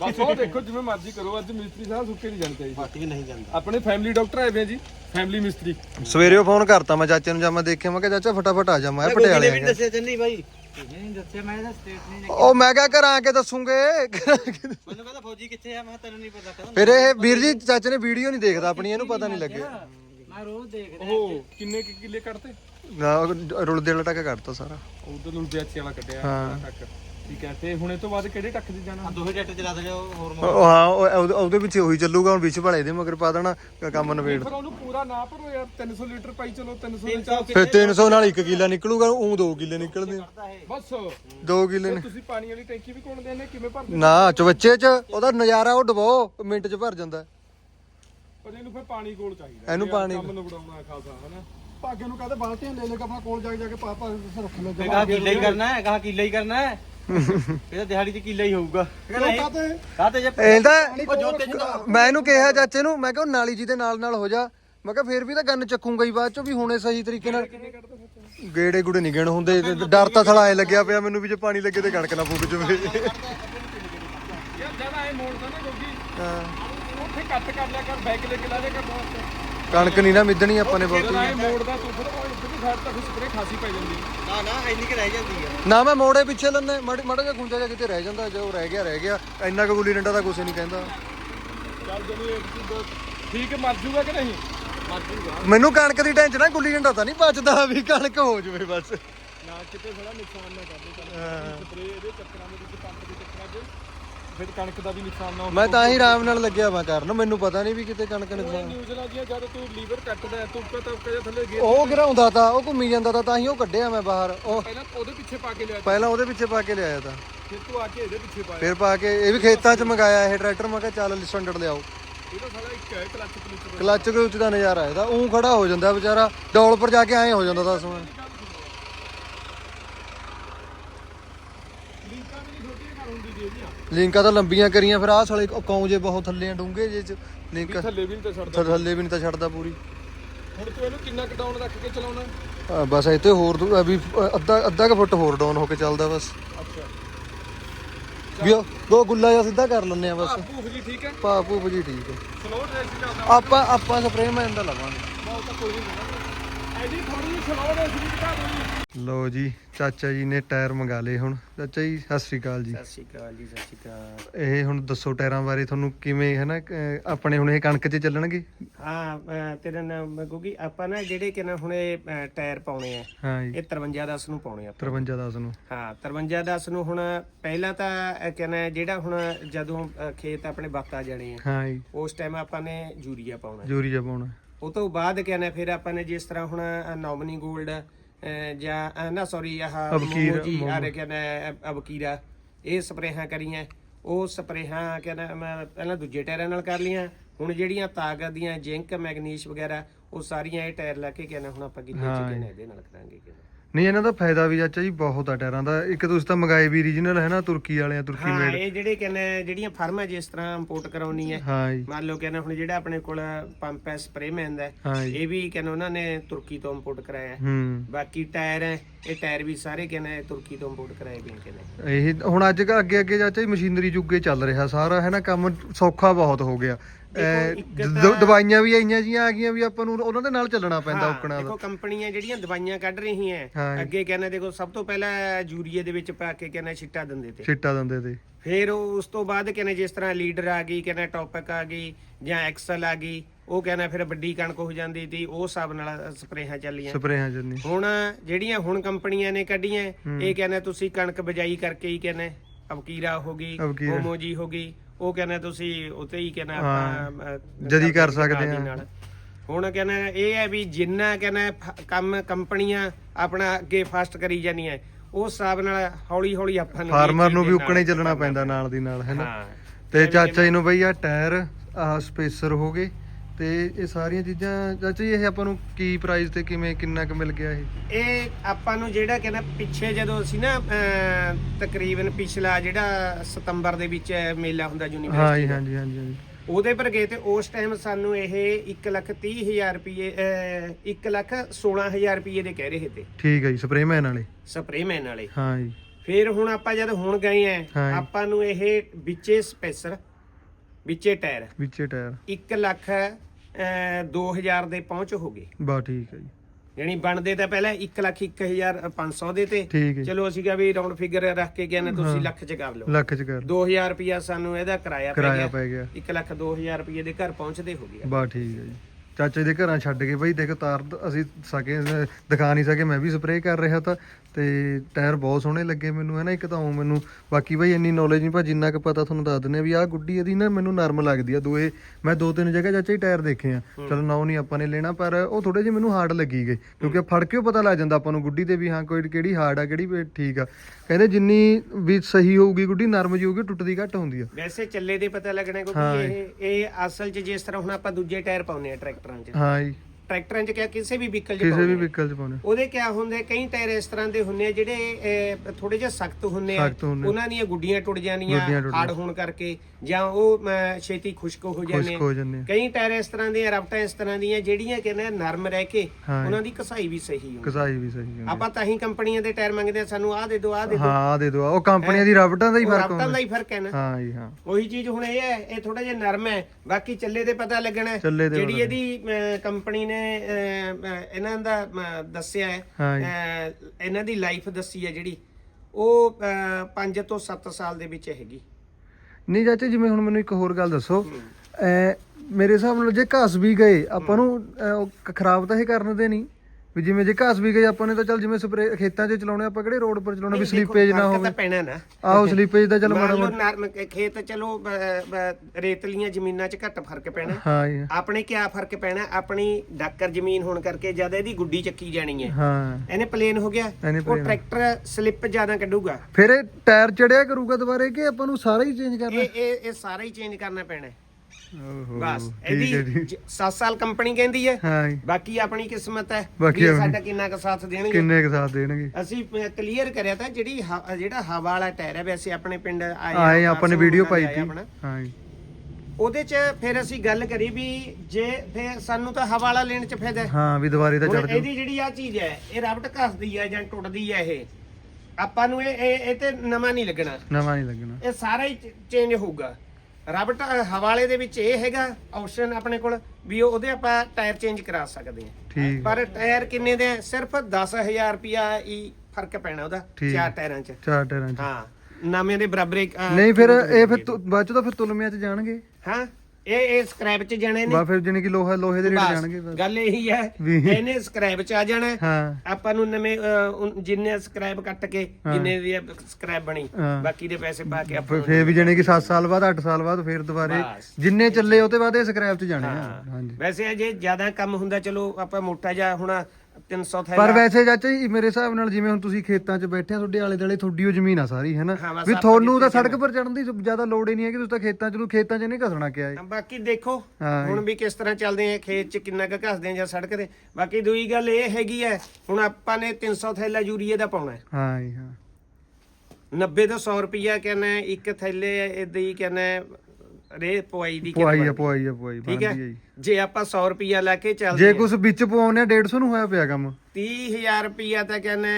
ਬਸ ਉਹ ਦੇਖੋ ਜਿਵੇਂ ਮਰਜ਼ੀ ਕਰੋ ਅੱਜ ਮਿਸਤਰੀ ਸਾਹਿਬ ਸੁੱਕੇ ਨਹੀਂ ਜਾਣੇ ਚਾਹੀਦੇ। ਬਾਕੀ ਨਹੀਂ ਜਾਂਦਾ। ਆਪਣੇ ਫੈਮਿਲੀ ਡਾਕਟਰ ਆਏ ਵੇ ਜੀ ਫੈਮਿਲੀ ਮਿਸਤਰੀ। ਸਵੇਰੇ ਉਹ ਫੋਨ ਕਰਤਾ ਮੈਂ ਚਾਚੇ ਨੂੰ ਜਾਂ ਮੈਂ ਦੇਖਿਆ ਮੈਂ ਕਿਹਾ ਚਾਚਾ ਫਟਾਫਟ ਆ ਜਾ ਮੈਂ ਪਟਿਆਲੇ ਆ ਗਿਆ। ਦੱਸਿਆ ਚੰਨੀ ਬਾਈ। ਨਹੀਂ ਦੱਸਿਆ ਮੈਂ ਇਹਦਾ ਸਟੇਟ ਨਹੀਂ ਉਹ ਮੈਂ ਕਿਹਾ ਘਰ ਆ ਕੇ ਦੱਸੂਗੇ। ਮੈਨੂੰ ਕਹਿੰਦਾ ਫੌਜੀ ਕਿੱਥੇ ਆ? ਮੈਂ ਤੈਨੂੰ ਨਹੀਂ ਪਤਾ ਕਹਿੰਦਾ ਫਿਰ ਇਹ ਵੀਰ ਜੀ ਚਾਚੇ ਨੇ ਵੀਡੀਓ ਨਹੀਂ ਦੇਖਦਾ ਆਪਣੀ ਇਹਨੂੰ ਪਤਾ ਨਹੀਂ ਲੱਗਿਆ। ਮੈਂ ਰੋਜ਼ ਦੇਖਦਾ ਉਹ ਕਿੰਨੇ ਕੁ ਕਿੱਲੇ ਕੱਢਤੇ ਨਾ ਰੁਲਦੇ ਵਾਲਾ ਟੱਕ ਕੱਢਤਾ ਸਾਰਾ। ਉਧਰ ਨੂੰ ਵਿਆਚੀ ਵਾਲਾ ਕੱਢਿਆ ਹਾਂ। ਟੱਕ। ਠੀਕ ਹੈ ਤੇ ਹੁਣ ਇਹ ਤੋਂ ਬਾਅਦ ਕਿਹੜੇ ਟੱਕ 'ਚ ਜਾਣਾ? ਦੋਹੇ ਜੱਟ ਚਲਾ ਦੇ ਹੋਰ ਮੋ- ਉਹ ਹਾਂ ਉਹ- ਉਹਦੇ- ਉਹਦੇ ਪਿੱਛੇ ਉਹੀ ਚੱਲੂਗਾ ਹੁਣ ਵਿੱਚ ਭਲੇ ਦੇ ਮਗਰ ਪਾ ਦੇਣਾ ਕ- ਕੰਮ ਨਵੇੜ ਫਿਰ ਉਹਨੂੰ ਪੂਰਾ ਨਾ ਭਰੋ ਯਾਰ 300 ਲੀਟਰ ਪਾਈ ਚਲੋ 300 ਦੇ 300 ਚਾਰ ਫਿਰ 300 ਨਾਲ 1 ਕਿੱਲਾ ਨਿਕਲੂਗਾ ਉਹ 2 ਕਿੱਲੇ ਨਿਕਲਦੇ। ਬਸ। 2 ਕਿੱਲੇ ਨੇ ਤੁਸੀਂ ਪਾਣੀ ਵਾਲੀ ਟੈਂਕੀ ਵੀ ਕੋਣ ਦੇਣੇ ਕਿਵੇਂ ਭਰਦੇ ਨਾ ਚਵੱਚੇ ਚ ਉਹਦਾ ਨਜ਼ਾਰਾ ਉਹ ਡਬਾਓ ਮਿੰਟ ਚ ਭਰ ਜਾਂਦਾ। ਪਰ ਇਹਨੂੰ ਫਿਰ ਪਾਣੀ ਕੋਲ ਚਾਹੀਦਾ। ਇਹਨੂੰ ਪਾਣੀ- ਕੰਮ ਨਿਬੜਾਉਣਾ ਖਾਸਾ ਹਨਾ? ਭਾਗੇ ਨੂੰ ਕਹਦੇ ਬਾਲਟੀਆਂ ਲੈ ਲੈ ਕੇ ਆਪਣਾ ਕੋਲ ਜਾ ਕੇ ਜਾ ਕੇ ਪਾ ਪਾ ਕੇ ਰੱਖ ਲੈ। ਤੇ ਕਹਾ ਕੀਲਾ ਹੀ ਕਰਨਾ ਹੈ ਕਹਾ ਕੀਲਾ ਹੀ ਕਰਨਾ ਹੈ। ਇਹਦਾ ਦਿਹਾੜੀ 'ਚ ਕੀਲਾ ਹੀ ਹੋਊਗਾ। ਕਾਤੇ ਕਾਤੇ ਜੇ ਇਹਦਾ ਉਹ ਜੋਤੇ ਚ ਮੈਂ ਇਹਨੂੰ ਕਿਹਾ ਚਾਚੇ ਨੂੰ ਮੈਂ ਕਿਹਾ ਉਹ ਨਾਲੀ ਜੀ ਦੇ ਨਾਲ ਨਾਲ ਹੋ ਜਾ। ਮੈਂ ਕਿਹਾ ਫੇਰ ਵੀ ਤਾਂ ਗੰਨ ਚੱਕੂਗਾ ਹੀ ਬਾਅਦ ਚੋਂ ਵੀ ਹੁਣੇ ਸਹੀ ਤਰੀਕੇ ਨਾਲ। ਗੇੜੇ ਗੁੜੇ ਨਹੀਂ ਗਿਣ ਹੁੰਦੇ ਤੇ ਡਰ ਤਾਂ ਥਲਾ ਐ ਲੱਗਿਆ ਪਿਆ ਮੈਨੂੰ ਵੀ ਜੇ ਪਾਣੀ ਲੱਗੇ ਤੇ ਕਣਕ ਨਾ ਫੁੱਕ ਜਵੇ। ਯਾਰ ਜਦ ਐ ਮੋੜਦਾ ਨਾ ਗੋਗੀ ਉੱਥੇ ਕੱਟ ਕਰ ਲਿਆ ਕਰ ਬੈਕ ਲੈ ਕੇ ਲਾ ਦੇ ਕਰ ਵਾਸਤੇ ਕਣਕ ਨਹੀਂ ਨਾ ਮਿੱਧਣੀ ਆਪਾਂ ਨੇ ਬਹੁਤੀ। ਮੋੜਦਾ ਤੂੰ ਫਿਰ ਉਹ ਇੱਧਰ ਦੀ ਸਾਈਡ ਤੱਕ ਸਪਰੇ ਖਾਸੀ ਪੈ ਜਾਂਦੀ ਨਾ ਨਾ ਇੰਨੀ ਕਿ ਰਹਿ ਜਾਂਦੀ ਹੈ ਨਾ ਮੈਂ ਮੋੜੇ ਪਿੱਛੇ ਲੰਨੇ ਮਾੜਾ ਜਿਹਾ ਖੁੰਝਾ ਜਿਹਾ ਕਿਤੇ ਰਹਿ ਜਾਂਦਾ ਜੋ ਰਹਿ ਗਿਆ ਰਹਿ ਗਿਆ। ਇੰਨਾ ਕੁ ਗੁੱਲੀ ਡੰਡਾ ਤਾਂ ਕੁਛ ਨਹੀਂ ਕਹਿੰਦਾ। ਚੱਲ ਜਣੀ ਇੱਕ ਚੀਜ਼ ਦੋ- ਠੀਕ ਹੈ, ਮਰ ਜੂਗਾ ਕਿ ਨਹੀਂ? ਮਰ ਜੂਗਾ। ਮੈਨੂੰ ਕਣਕ ਦੀ ਟੈਨਸ਼ਨ ਆ ਗੁੱਲੀ ਡੰਡਾ ਤਾਂ ਨਹੀਂ ਬਚਦਾ ਵੀ ਕਣਕ ਹੋ ਜਵੇ ਬਸ। ਨਾ ਕਿਤੇ ਥੋੜਾ ਨੁਕਸਾਨ ਨਾ ਕਰਦੇ ਕਣਕ ਸਪਰੇ ਇਹਦੇ ਚੱਕਰਾਂ ਦੇ ਵਿੱਚ ਪੰਪ ਦੇ ਚੱਕਰਾਂ 'ਚ। ਫਿਰ ਕਣਕ ਦਾ ਵੀ ਨੁਕਸਾਨ ਨਾ ਹੋਵੇ। ਮੈਂ ਤਾਂ ਹੀ ਆਰਾਮ ਨਾਲ ਲੱਗਿਆ ਵਾ ਕਰਨ। ਮੈਨੂੰ ਪਤਾ ਨਹੀਂ ਵੀ ਕਿਤੇ ਕਣਕ ਨੁਕਸਾਨ ਨਿਊਜ਼ ਲੱਗੀਆਂ ਜਦ ਤੂੰ ਲੀਵਰ ਕੱਟਦਾ ਹੈ, ਤੂੰ ਉੱਪਰ ਤੱਕ ਜਾਂ ਥੱਲੇ ਗੇਰ ਉਹ ਗਿਰਾਉਂਦਾ ਤਾਂ ਉਹ ਘੁੰਮੀ ਜਾਂਦਾ ਤਾਂ ਤਾਂ ਹੀ ਉਹ ਕੱਢਿਆ ਮੈਂ ਬਾਹਰ। ਉਹ ਪਹਿਲਾਂ ਉਹਦੇ ਪਿੱਛੇ ਪਾ ਕੇ ਲਿਆ ਪਹਿਲਾਂ ਉਹਦੇ ਪਿੱਛੇ ਪਾ ਕੇ ਲਿਆਇਆ ਤਾਂ। ਫਿਰ ਤੂੰ ਆ ਕੇ ਇਹਦੇ ਪਿੱਛੇ ਪਾਇਆ। ਫਿਰ ਪਾ ਕੇ ਇਹ ਵੀ ਖੇਤਾਂ 'ਚ ਮੰਗਾਇਆ ਇਹ ਟਰੈਕਟਰ ਮੈਂ ਕਿਹਾ ਚੱਲ ਸਟੈਂਡਰਡ ਲਿਆਓ। ਇਹਦਾ ਸਾਲਾ ਇੱਕ ਹੈ ਕਲੱਚ ਕਲੁੱਚ ਕਲੱਚ ਕਲੁੱਚ ਦਾ ਨਜ਼ਾਰਾ ਇਹਦਾ। ਉਹ ਖੜਾ ਹੋ ਜਾਂਦਾ ਵਿਚਾਰਾ ਡੋਲ ਪਰ ਜਾ ਕੇ ਐਂ ਹੋ ਜਾਂਦਾ ਦੱਸ ਮੈਂ ਲਿੰਕਾਂ ਵੀ ਨਹੀਂ ਛੋਟੀਆਂ ਕਰ ਹੁੰਦੀ ਜੀ ਇਹਦੀਆਂ ਲਿੰਕਾਂ ਤਾਂ ਲੰਬੀਆਂ ਕਰੀਆਂ ਫਿਰ ਆਹ ਸਾਲੇ ਕੌਂ ਜੇ ਬਹੁਤ ਥੱਲੇ ਆ ਡੂੰਗੇ ਜੇ ਚ ਲਿੰਕ। ਥੱਲੇ ਵੀ ਨਹੀਂ ਤਾਂ ਛੱਡਦਾ। ਥੱਲੇ ਵੀ ਨਹੀਂ ਤਾਂ ਛੱਡਦਾ ਪੂਰੀ। ਹੁਣ ਤੂੰ ਇਹਨੂੰ ਕਿੰਨਾ ਕਟਾਉਣ ਰੱਖ ਕੇ ਚਲਾਉਣਾ? ਬਸ ਇੱਥੇ ਹੋਰ ਦੂ- ਵੀ ਅੱਧਾ ਅੱਧਾ ਕੁ ਫੁੱਟ ਹੋਰ ਡਾਊਨ ਹੋ ਕੇ ਚੱਲਦਾ ਬਸ। ਅੱਛਾ। ਵੀ ਉਹ ਦੋ ਗੁੱਲਾ ਜਿਹਾ ਸਿੱਧਾ ਕਰ ਲੈਣੇ ਆ ਬਸ। ਭੂਖ ਜੀ ਠੀਕ ਹੈ? ਭਾ ਭੂਪ ਜੀ ਠੀਕ ਹੈ। ਸਲੋ ਟ੍ਰੇਸ ਚੱਲਦਾ ਆਪਾਂ ਆਪਾਂ ਸਪਰੇਅ ਮੈਨ ਦਾ ਲਵਾਂਗੇ। ਬਹੁਤ ਤਾਂ ਕੋਈ ਨਹੀਂ ਥੋੜੀ ਸਲੋ ਘਟਾ ਲਓ ਜੀ ਚਾਚਾ ਜੀ ਨੇ ਟਾਇਰ ਮੰਗਾ ਲਏ ਹੁਣ। ਚਾਚਾ ਜੀ ਸਤਿ ਸ਼੍ਰੀ ਅਕਾਲ ਜੀ। ਸਤਿ ਸ਼੍ਰੀ ਅਕਾਲ ਜੀ ਸਤਿ ਸ਼੍ਰੀ ਅਕਾਲ। ਇਹ ਹੁਣ ਦੱਸੋ ਟਾਇਰਾਂ ਬਾਰੇ ਤੁਹਾਨੂੰ ਕਿਵੇਂ ਹੈ ਨਾ ਆਪਣੇ ਹੁਣ ਇਹ ਕਣਕ 'ਚ ਚੱਲਣਗੇ? ਹਾਂ ਤੇਰਾ ਨਾਮ ਕਿਉਂਕਿ ਆਪਾਂ ਨਾ ਜਿਹੜੇ ਕਿ ਨਾ ਹੁਣ ਇਹ ਟਾਇਰ ਪਾਉਣੇ ਆ ਹਾਂ ਜੀ। ਇਹ 5310 ਨੂੰ ਪਾਉਣੇ ਆ 53 10 ਨੂੰ। ਹਾਂ 5310 ਨੂੰ ਹੁਣ ਪਹਿਲਾਂ ਤਾਂ ਕਹਿੰਦਾ ਜਿਹੜਾ ਹੁਣ ਜਦੋਂ ਖੇਤ ਆਪਣੇ ਬੱਤ ਆ ਜਾਣੇ ਆ ਹਾਂ ਜੀ। ਉਸ ਟਾਈਮ ਆਪਾਂ ਨੇ ਯੂਰੀਆ ਪਾਉਣਾ। ਜੂਰੀਆ ਪਾਉਣਾ। ਉਹ ਤੋਂ ਬਾਅਦ ਕਹਿੰਦਾ ਫਿਰ ਆਪਾਂ ਨੇ ਜਿਸ ਤਰ੍ਹਾਂ ਹੁਣ ਨੋਮਨੀ 골ਡ ਜਾਂ ਨਾ ਸੌਰੀ ਆਹ ਅਬਕੀਰ, ਜੀ। ਆ ਕਹਿੰਦਾ ਅਬਕੀਰਾ ਇਹ ਸਪਰੇਹਾਂ ਕਰੀਆਂ ਉਹ ਸਪਰੇਹਾਂ ਕਹਿੰਦਾ ਮੈਂ ਪਹਿਲਾਂ ਦੂਜੇ ਟਾਇਰਾਂ ਨਾਲ ਕਰ ਲੀਆਂ ਹੁਣ ਜਿਹੜੀਆਂ ਤਾਕਤ ਦੀਆਂ ਜ਼ਿੰਕ ਮੈਗਨੀਸ਼ ਵਗੈਰਾ ਉਹ ਸਾਰੀਆਂ ਇਹ ਟਾਇਰ ਲਾ ਕੇ ਕਹਿੰਦਾ ਹੁਣ ਆਪਾਂ ਕਿੰਨੇ ਹਾਂ। ਚ ਕਹਿੰਦਾ ਇਹਦੇ ਨਾਲ ਕਰਾਂਗੇ ਕਹਿੰਦਾ ਨਹੀਂ ਇਹਨਾਂ ਦਾ ਫਾਇਦਾ ਵੀ ਚਾਚਾ ਜੀ ਬਹੁਤ ਆ ਟਾਇਰਾਂ ਦਾ। ਇੱਕ ਤੁਸੀਂ ਤਾਂ ਮੰਗਾਏ ਵੀ ਰੀਜਨਲ ਹੈ ਨਾ ਤੁਰਕੀ ਵਾਲਿਆਂ ਤੁਰਕੀ ਹਾਂ ਮੇਡ ਇਹ ਜਿਹੜੇ ਕਹਿੰਦੇ ਜਿਹੜੀਆਂ ਫਰਮਾਂ ਜਿਸ ਤਰ੍ਹਾਂ ਇੰਪੋਰਟ ਕਰਾਉਣੀ ਹੈ ਹਾਂ ਜੀ। ਮੰਨ ਲਓ ਕਹਿੰਦਾ ਹੁਣ ਜਿਹੜਾ ਆਪਣੇ ਕੋਲ ਪੰਪ ਹੈ ਸਪਰੇਮੈਨ ਦਾ ਹਾਂ ਜੀ। ਇਹ ਵੀ ਕਹਿੰਦਾ ਉਹਨਾਂ ਨੇ ਤੁਰਕੀ ਤੋਂ ਇੰਪੋਰਟ ਕਰਾਇਆ ਹੂੰ। ਬਾਕੀ ਟਾਇਰ ਹੈ ਇਹ ਟਾਇਰ ਵੀ ਸਾਰੇ ਕਹਿੰਦੇ ਤੁਰਕੀ ਤੋਂ ਇੰਪੋਰਟ ਕਰਾਏ ਗਏ ਕਹਿੰਦੇ ਇਹ ਹੁਣ ਅੱਜ ਕ- ਅੱਗੇ ਅੱਗੇ ਚਾਚਾ ਜੀ ਮਸ਼ੀਨਰੀ ਯੁੱਗੇ ਚੱਲ ਰਿਹਾ ਸਾਰਾ ਹੈ ਨਾ ਕੰਮ ਸੌਖਾ ਬਹੁਤ ਹੋ ਗਿਆ। ਦ- ਤਾਂ- ਦਵਾਈਆਂ ਵੀ ਆਈਆਂ ਜੀਆਂ ਆ ਗਈਆਂ ਵੀ ਆਪਾਂ ਨੂੰ ਉਹਨਾਂ ਦੇ ਨਾਲ ਚੱਲਣਾ ਪੈਂਦਾ ਔਕਣਾ ਦਾ। ਦੇਖੋ ਕੰਪਨੀਆਂ ਜਿਹੜੀਆਂ ਦਵਾਈਆਂ ਕੱਢ ਰਹੀਆਂ ਹਾਂ। ਅੱਗੇ ਕਹਿੰਦੇ ਦੇਖੋ ਸਭ ਤੋਂ ਪਹਿਲਾਂ ਯੂਰੀਏ ਦੇ ਵਿੱਚ ਪਾ ਕੇ ਕਹਿੰਦੇ ਛਿੱਟਾ ਦਿੰਦੇ ਤੇ। ਛਿੱਟਾ ਦਿੰਦੇ ਤੇ। ਫਿਰ ਉਹ ਉਸ ਤੋਂ ਬਾਅਦ ਕਹਿੰਦੇ ਜਿਸ ਤਰ੍ਹਾਂ ਲੀਡਰ ਆ ਗਈ ਕਹਿੰਦੇ ਟੌਪਿਕ ਆ ਗਈ ਜਾਂ ਐਕਸਲ ਆ ਗਈ ਉਹ ਕਹਿੰਦਾ ਫਿਰ ਵੱਡੀ ਕਣਕ ਹੋ ਜਾਂਦੀ ਸੀ ਉਹ ਹਿਸਾਬ ਨਾਲ ਸਪਰੇਹਾਂ ਚੱਲੀਆਂ। ਸਪਰੇਹਾਂ ਜੰਨੀ ਹੁਣ ਜਿਹੜੀਆਂ ਹੁਣ ਕੰਪਨੀਆਂ ਨੇ ਕੱਢੀਆਂ ਇਹ ਕਹਿੰਦੇ ਤੁਸੀਂ ਕਣਕ ਬਜਾਈ ਕਰਕੇ ਹੀ ਕਹਿੰਦੇ ਅਬਕੀਰਾ ਹੋ ਗਈ ਅਬਕੀਰਾ। ਹੋਮੋਜੀ ਹੋ ਗਈ ਉਹ ਕਹਿੰਦੇ ਤੁਸੀਂ ਉਤੇ ਹੀ ਕਹਿੰਦੇ ਆਪਾਂ ਅਹ, ਜਦੀ ਕਰ ਸਕਦੇ ਹਾਂ। ਨਾਲ। ਹੁਣ ਕਹਿੰਦੇ ਇਹ ਹੈ ਵੀ ਜਿੰਨਾ ਕਹਿੰਦੇ ਕੰਮ ਕੰਪਨੀਆਂ ਆਪਣਾ ਅੱਗੇ ਫਾਸਟ ਕਰੀ ਜਾਂਦੀਆਂ ਉਸ ਹਿਸਾਬ ਨਾਲ ਹੌਲੀ ਹੌਲੀ ਆਪਾਂ ਨੂੰ ਫਾਰਮਰ ਨੂੰ ਵੀ ਉੱਕਣੇ ਨਾਲ ਚੱਲਣਾ ਪੈਂਦਾ ਨਾਲ ਦੀ ਨਾਲ ਹੈ ਨਾ ਹਾਂ ਤੇ ਚਾਚਾ ਜੀ ਨੂੰ ਬਈ ਆ ਟਾਇਰ ਆਹ ਸਪੇਸਰ ਹੋ ਗਏ ਤੇ ਇਹ ਸਾਰੀਆਂ ਚੀਜ਼ਾਂ ਚਾਚਾ ਜੀ ਇਹ ਆਪਾਂ ਨੂੰ ਕੀ ਪ੍ਰਾਈਸ ਤੇ ਕਿਵੇਂ ਕਿੰਨਾ ਕੁ ਮਿਲ ਗਿਆ ਇਹ? ਇਹ ਆਪਾਂ ਨੂੰ ਜਿਹੜਾ ਕਹਿੰਦਾ ਪਿੱਛੇ ਜਦੋਂ ਅਸੀਂ ਨਾ ਅਹ, ਤਕਰੀਬਨ ਪਿਛਲਾ ਜਿਹੜਾ ਸਤੰਬਰ ਦੇ ਵਿੱਚ ਮੇਲਾ ਹੁੰਦਾ ਹਾਂ ਜੀ ਯੂਨੀਵਰਸਿਟੀ ਦਾ ਹਾਂਜੀ ਹਾਂਜੀ ਹਾਂਜੀ। ਉਹਦੇ ਪਰ ਗਏ ਤੇ ਉਸ ਟਾਈਮ ਸਾਨੂੰ ਇਹ 1 ਲੱਖ 30 ਹਜ਼ਾਰ ਰੁਪਏ 1 ਲੱਖ 16 ਹਜ਼ਾਰ ਰੁਪਏ ਦੇ ਕਹਿ ਰਹੇ ਤੇ। ਠੀਕ ਹੈ ਜੀ ਸਪਰੇਮੈਨ ਵਾਲੇ। ਸਪਰੇਮੈਨ ਵਾਲੇ। ਹਾਂ ਜੀ। ਫਿਰ ਹੁਣ ਆਪਾਂ ਜਦ ਹੁਣ ਗਏ ਆ ਹਾਂ। ਆਪਾਂ ਨੂੰ ਇਹ ਵਿੱਚੇ ਸਪੈਸਰ ਵਿੱਚੇ ਟਾਇਰ। ਵਿੱਚੇ ਟਾਇਰ। 1 ਲੱਖ 2000 ਦੇ ਪਹੁੰਚ ਹੋ ਗਏ। ਬਾ ਠੀਕ ਹੈ ਜੀ। ਯਾਨੀ ਬਣਦੇ ਤਾਂ ਪਹਿਲਾਂ 1 ਲੱਖ 1500 ਦੇ ਤੇ ਠੀਕ ਹੈ ਚਲੋ ਅਸੀਂ ਕਿਹਾ ਵੀ ਰਾਉਂਡ ਫਿਗਰ ਰੱਖ ਕੇ ਕਹਿੰਦੇ ਤੁਸੀਂ ਲੱਖ ਚ ਕਰ ਲਓ। ਲੱਖ ਚ ਕਰ। 2000 ਰੁਪਿਆ ਸਾਨੂੰ ਇਹਦਾ ਕਿਰਾਇਆ ਪੈ ਕਿਰਾਇਆ ਗਿਆ। ਪੈ ਗਿਆ। 1 ਲੱਖ 2000 ਰੁਪਏ ਦੇ ਘਰ ਪਹੁੰਚਦੇ ਹੋ ਗਏ। ਬਾ ਠੀਕ ਹੈ ਜੀ। ਚਾਚਾ ਦੇ ਘਰਾਂ ਛੱਡ ਕੇ ਬਈ ਦੇਖ ਤਾਰ ਦ- ਅਸੀਂ ਸਕੇ ਦਿਖਾ ਨਹੀਂ ਸਕੇ ਮੈਂ ਵੀ ਸਪਰੇਅ ਕਰ ਰਿਹਾ ਤਾਂ ਤੇ ਟਾਇਰ ਬਹੁਤ ਸੋਹਣੇ ਲੱਗੇ ਮੈਨੂੰ ਹੈ ਨਾ ਇੱਕ ਤਾਂ ਉਹ ਮੈਨੂੰ ਬਾਕੀ ਬਈ ਇੰਨੀ ਨੌਲੇਜ ਨਹੀਂ ਪਰ ਜਿੰਨਾ ਕੁ ਪਤਾ ਤੁਹਾਨੂੰ ਦੱਸ ਆ ਵੀ ਆਹ ਗੁੱਡੀ ਇਹਦੀ ਨਾ ਮੈਨੂੰ ਨਰਮ ਲੱਗਦੀ ਆ ਦੋਏ ਮੈਂ ਦੋ ਤਿੰਨ ਜਗ੍ਹਾ ਚਾਚਾ ਜੀ ਟਾਇਰ ਦੇਖੇ ਆ। ਚਲੋ ਨਾਉ ਨਹੀਂ ਆਪਾਂ ਨੇ ਲੈਣਾ ਪਰ ਉਹ ਥੋੜੇ ਜਿਹੇ ਮੈਨੂੰ ਹਾਰਡ ਲੱਗੀ ਗਏ ਕਿਉਂਕਿ ਫੜ ਕੇ ਪਤਾ ਲੱਗ ਜਾਂਦਾ ਆਪਾਂ ਨੂੰ ਗੁੱਡੀ ਤੇ ਵੀ ਹਾਂ ਕੋਈ ਕਿਹੜੀ ਹਾਰਡ ਆ ਕਿਹੜੀ ਠੀਕ ਆ। ਕਹਿੰਦੇ ਜਿੰਨੀ ਵੀ ਸਹੀ ਹੋਊਗੀ ਗੁੱਡੀ ਨਰਮ ਜੀ ਹੋਊਗੀ ਟੁੱਟਦੀ ਘੱਟ ਹੁੰਦੀ ਆ। ਵੈਸੇ ਚੱਲੇ ਦੇ ਪਤਾ ਲੱਗਣਾ ਕਿਉਂਕਿ ਇਹ ਇਹ ਅਸਲ 'ਚ ਜਿਸ ਤਰ੍ਹਾਂ ਹੁਣ ਆਪਾਂ ਦੂਜੇ ਟਾਇਰ ਪਾਉਂਦੇ ਆ ਟਰੈਕਟਰਾਂ 'ਚ। ਹਾਂ ਜੀ। ਟਰੈਕਟਰਾਂ 'ਚ ਕਿਆ ਕਿਸੇ ਵੀ ਵਹੀਕਲ 'ਚ ਕਿਸੇ ਵੀ ਪਾਉਂਦੇ ਆ। ਵਹੀਕਲ 'ਚ ਪਾਉਣੇ ਉਹਦੇ ਕਿਆ ਹੁੰਦੇ? ਕਈ ਟਾਇਰ ਇਸ ਤਰ੍ਹਾਂ ਦੇ ਹੁੰਦੇ ਆ ਜਿਹੜੇ ਥੋੜੇ ਜਿਹਾ ਸਖਤ ਹੁੰਦੇ ਆ। ਸਖ਼ਤ ਹੁੰਦੇ ਆ। ਉਹਨਾਂ ਦੀਆਂ ਗੁੱਡੀਆਂ ਟੁੱਟ ਗੁੱਡੀਆਂ ਟੁੱਟ ਹਾਰਡ ਹੋਣ ਕਰਕੇ ਜਾਂ ਉਹ ਅਮ, ਛੇਤੀ ਖੁਸ਼ਕ ਹੋ ਜਾਂਦੇ ਖੁਸ਼ਕ ਹੋ ਜਾਂਦੇ ਆ। ਕਈ ਟਾਇਰ ਇਸ ਤਰ੍ਹਾਂ ਦੀਆਂ ਰਬਟਾਂ ਇਸ ਤਰ੍ਹਾਂ ਦੀਆਂ ਜਿਹੜੀਆਂ ਕਹਿੰਦੇ ਆ ਨਰਮ ਰਹਿ ਕੇ ਹਾਂ। ਉਹਨਾਂ ਦੀ ਕਸਾਈ ਵੀ ਸਹੀ ਹੁੰਦੀ ਕਸਾਈ ਵੀ ਸਹੀ ਹੁੰਦੀ ਆਪਾਂ ਤਾਂ ਹੀ ਕੰਪਨੀਆਂ ਦੇ ਟਾਇਰ ਮੰਗਦੇ ਆ ਸਾਨੂੰ ਆਹ ਦੇ ਦਿਓ ਆਹ ਦੇ ਦਿਓ। ਹਾਂ ਆਹ ਦੇ ਦੋ ਉਹ ਕੰਪਨੀਆਂ ਦੀ ਰਬਟਾਂ ਦਾ ਹੀ ਫ਼ਰਕ ਰਬਟਾਂ ਹੁੰਦਾ। ਦਾ ਹੀ ਫ਼ਰਕ ਹੈ ਨਾ। ਹਾਂ ਜੀ ਹਾਂ। ਉਹੀ ਚੀਜ਼ ਹੁਣ ਇਹ ਹੈ ਇਹ ਥੋੜਾ ਜਿਹਾ ਨਰਮ ਹੈ। ਬਾਕੀ ਚੱਲੇ ਦੇ ਪਤਾ ਲੱਗਣਾ ਹੈ। ਚੱਲੇ ਦੇ ਜਿਹੜੀ ਪਤਾ ਇਹਦੀ ਕੰਪਨੀ ਨੇ ਅਹ, ਇਹਨਾਂ ਦਾ ਦੱਸਿਆ ਹੈ ਇਹਨਾਂ ਦੀ ਲਾਈਫ ਦੱਸੀ ਹੈ ਜਿਹੜੀ ਉਹ 5 ਤੋਂ 7 ਸਾਲ ਦੇ ਵਿੱਚ ਹੈਗੀ। ਨਹੀਂ ਚਾਚਾ ਜਿਵੇਂ ਹੁਣ ਮੈਨੂੰ ਇੱਕ ਹੋਰ ਗੱਲ ਦੱਸੋ। ਮੇਰੇ ਹਿਸਾਬ ਨਾਲ ਜੇ ਘਾਸ ਵੀ ਗਏ ਆਪਾਂ ਨੂੰ ਖਰਾਬ ਤਾਂ ਇਹ ਕਰਨ ਦੇ ਨਹੀਂ। ਵੀ ਜਿਵੇਂ ਜੇ ਘਾਸ ਵੀ ਗਏ ਆਪਾਂ ਨੇ ਤਾਂ ਚੱਲ ਜਿਵੇਂ ਸਪਰੇ ਖੇਤਾਂ 'ਚ ਚਲਾਉਣੇ ਆਪਾਂ ਕਿਹੜੇ ਰੋਡ ਪਰ ਚਲਾਉਣੇ? ਵੀ ਸਲੀਪੇਜ ਨਾ ਹੋਵੇ। ਪੈਣਾ ਨਾ। ਆਹੋ ਸਲੀਪੇਜ ਦਾ ਚੱਲ ਮਾੜਾ ਮੋਟਾ। ਨਰਮ ਖੇਤ ਚਲੋ ਰੇਤਲੀਆਂ ਜ਼ਮੀਨਾਂ 'ਚ ਘੱਟ ਫ਼ਰਕ ਪੈਣਾ। ਹਾਂ ਜੀ। ਆਪਣੇ ਕਿਆ ਫ਼ਰਕ ਪੈਣਾ? ਆਪਣੀ ਡਾਕਰ ਜ਼ਮੀਨ ਹੋਣ ਕਰਕੇ ਜਦ ਇਹਦੀ ਗੁੱਡੀ ਚੱਕੀ ਜਾਣੀ ਹੈ। ਹਾਂ। ਇਹਨੇ ਪਲੇਨ ਹੋ ਗਿਆ। ਉਹ। ਟਰੈਕਟਰ ਸਲਿੱਪ ਜ਼ਿਆਦਾ ਕੱਢੂਗਾ। ਫਿਰ ਇਹ ਟਾਇਰ ਚੜਿਆ ਕਰੂਗਾ ਦੁਬਾਰੇ ਕਿ ਆਪਾਂ ਨੂੰ ਸਾਰਾ ਹੀ ਚੇਂਜ ਕਰਨਾ? ਇਹ ਇਹ ਸਾਰਾ ਹੀ ਚੇਂਜ ਕਰਨਾ ਪੈਣਾ। ਓਹੋ ਬਸ ਠੀਕ ਹੈ ਜੀ। ਇਹਦੀ 7 ਸਾਲ ਕੰਪਨੀ ਕਹਿੰਦੀ ਹੈ। ਹਾਂ ਜੀ। ਬਾਕੀ ਆਪਣੀ ਕਿਸਮਤ ਹੈ ਬਾਕੀ ਵੀ ਇਹ ਆਪਣੀ- ਸਾਡਾ ਕਿੰਨਾ ਕੁ ਸਾਥ ਦੇਣਗੇ। ਕਿੰਨੇ ਕੁ ਸਾਥ ਦੇਣਗੇ। ਅਸੀਂ ਕਲੀਅਰ ਕਰਿਆ ਤਾਂ ਜਿਹੜੀ ਹ- ਜਿਹੜਾ ਹਵਾ ਵਾਲਾ ਟਾਇਰ ਹੈ ਵੈਸੇ ਆਪਣੇ ਪਿੰਡ ਆਏ ਆਏ ਆਪਾਂ ਨੇ ਵੀਡੀਓ ਪਾਈ ਆਪਣਾ। ਹਾਂ ਜੀ। ਉਹਦੇ 'ਚ ਫਿਰ ਅਸੀਂ ਗੱਲ ਕਰੀ ਵੀ ਜੇ ਫਿਰ ਸਾਨੂੰ ਤਾਂ ਹਵਾ ਵਾਲਾ ਲੈਣ 'ਚ ਫਾਇਦਾ ਹੈ। ਹਾਂ ਵੀ ਦੁਬਾਰੇ ਤਾਂ ਹੁਣ ਚੜ ਜਾਓ। ਇਹਦੀ ਜਿਹੜੀ ਆ ਚੀਜ਼ ਹੈ ਇਹ ਰਬਟ ਘਸਦੀ ਹੈ ਜਾਂ ਟੁੱਟਦੀ ਹੈ ਇਹ ਆਪਾਂ ਨੂੰ ਇਹ ਇਹ ਇਹ ਤੇ ਨਵਾਂ ਨਹੀਂ ਲੱਗਣਾ। ਨਵਾਂ ਨਹੀਂ ਲੱਗਣਾ। ਇਹ ਸਾਰਾ ਹੀ ਚੇਂਜ ਹੋਊਗਾ। ਰਬਟ ਹਵਾਲੇ ਦੇ ਵਿੱਚ ਇਹ ਹੈਗਾ ਆਪਸ਼ਨ ਆਪਣੇ ਕੋਲ ਵੀ ਉਹ- ਉਹਦੇ ਆਪਾਂ ਟਾਇਰ ਚੇਂਜ ਕਰਾ ਸਕਦੇ ਹਾਂ। ਠੀਕ। ਪਰ ਟਾਇਰ ਕਿੰਨੇ ਦੇ? ਸਿਰਫ 10000 ਰੁਪਿਆ ਹੀ ਫ਼ਰਕ ਪੈਣਾ ਉਹਦਾ। ਚਾਰ ਟਾਇਰਾਂ 'ਚ। ਚਾਰ ਟਾਇਰਾਂ ਚ। ਹਾਂ ਨਵੇਂ ਦੇ ਬਰਾਬਰ ਨਹੀਂ ਫਿਰ ਇਹ ਫਿਰ ਬਾਅਦ ਚ ਤਾਂ ਫਿਰ ਤੁਲਮਿਆਂ ਚ ਜਾਣਗੇ। ਹਾਂ। ਇਹ ਇਹ ਸਕ੍ਰੈਪ 'ਚ ਜਾਣੇ ਨੇ ਬਾ ਫਿਰ ਜਾਨੀ ਕਿ ਲੋਹਾ ਲੋਹੇ ਦੇ ਰੇਟ ਬਸ, ਜਾਣਗੇ ਬਸ। ਗੱਲ ਇਹੀ ਹੈ ਵੀ- ਇਹਨੇ ਸਕ੍ਰੈਪ 'ਚ ਆ ਜਾਣਾ। ਹੈ। ਹਾਂ ਆਪਾਂ ਨੂੰ ਨਵੇਂ ਅਹ, ਉਨ- ਜਿੰਨੇ ਸਕ੍ਰੈਪ ਕੱਟ ਕੇ ਜਿੰਨੇ ਦੀ ਸਕ੍ਰੈਪ ਬਣੀ ਹਾਂ। ਬਾਕੀ ਦੇ ਪੈਸੇ ਪਾ ਕੇ ਆਪਾਂ ਫਿਰ ਵੀ ਜਾਨੀ ਕਿ 7 ਸਾਲ ਬਾਅਦ 8 ਸਾਲ ਬਾਅਦ ਫੇਰ ਦੁਬਾਰੇ ਬਸ। ਜਿੰਨੇ ਚੱਲੇ ਉਹ ਤੋਂ ਬਾਅਦ ਇਹ ਸਕ੍ਰੈਪ ਚ ਜਾਣੇ ਆ। ਹਾਂਜੀ। ਵੈਸੇ ਇਹ ਜੇ ਜ਼ਿਆਦਾ ਕੰਮ ਹੁੰਦਾ ਚਲੋ ਆਪਾਂ ਮੋਟਾ ਜਿਹਾ ਹੁਣ 300 ਥੈਲਾ ਪਰ ਵੈਸੇ ਚਾਚਾ ਜੀ ਮੇਰੇ ਹਿਸਾਬ ਨਾਲ ਜਿਵੇਂ ਹੁਣ ਤੁਸੀਂ ਖੇਤਾਂ 'ਚ ਬੈਠੇ ਆ ਤੁਹਾਡੇ ਆਲੇ ਦੁਆਲੇ ਤੁਹਾਡੀ ਉਹ ਜ਼ਮੀਨ ਆ ਸਾਰੀ ਹੈ ਨਾ ਹਾਂ, ਬਸ ਵੀ ਆਪਾਂ ਤੁਹਾਨੂੰ ਤਾਂ ਸੜਕ ਪਰ ਚੜਨ ਦੀ ਜ਼ਿਆਦਾ ਲੋੜ ਹੀ ਨਹੀਂ ਹੈ ਕਿ ਤੁਸੀਂ ਤਾਂ ਖੇਤਾਂ 'ਚ ਨੂੰ ਖੇਤਾਂ 'ਚ ਨਹੀਂ ਘਸਣਾ ਕਿਆ ਹੈ ਬਾਕੀ ਦੇਖੋ ਹਾਂ। ਹੁਣ ਵੀ ਕਿਸ ਤਰ੍ਹਾਂ ਚੱਲਦੇ ਆ ਖੇਤ 'ਚ ਕਿੰਨਾ ਕੁ ਘਸਦੇ ਆ ਜਾਂ ਸੜਕ ਤੇ। ਬਾਕੀ ਦੂਈ ਗੱਲ ਇਹ ਹੈਗੀ ਹੈ ਹੁਣ ਆਪਾਂ ਨੇ 300 ਥੈਲਾ ਯੂਰੀਏ ਦਾ ਪਾਉਣਾ ਹੈ। ਹਾਂ ਜੀ ਹਾਂ। 90 ਤੋਂ 100 ਰੁਪਿਆ ਕਹਿੰਦਾ ਇੱਕ ਥੈਲੇ ਇਦਾਂ ਹੀ ਕਹਿੰਦਾ ਰੇ ਪਵਾਈ ਦੀ ਪਵਾਈ ਆ ਪਵਾਈ ਆ ਪਵਾਈ ਠੀਕ ਬਣਦੀ ਹੈ ਜੀ। ਜੇ ਆਪਾਂ 100 ਰੁਪਿਆ ਲਾ ਕੇ ਚੱਲਦੇ ਜੇ ਹਾਂ, ਕੁਝ ਵਿੱਚ ਪਵਾਉਨੇ ਆ 150 ਨੂੰ ਹੋਇਆ ਪਿਆ ਕੰਮ। 30000 ਰੁਪਿਆ ਤਾਂ ਕਹਿੰਦਾ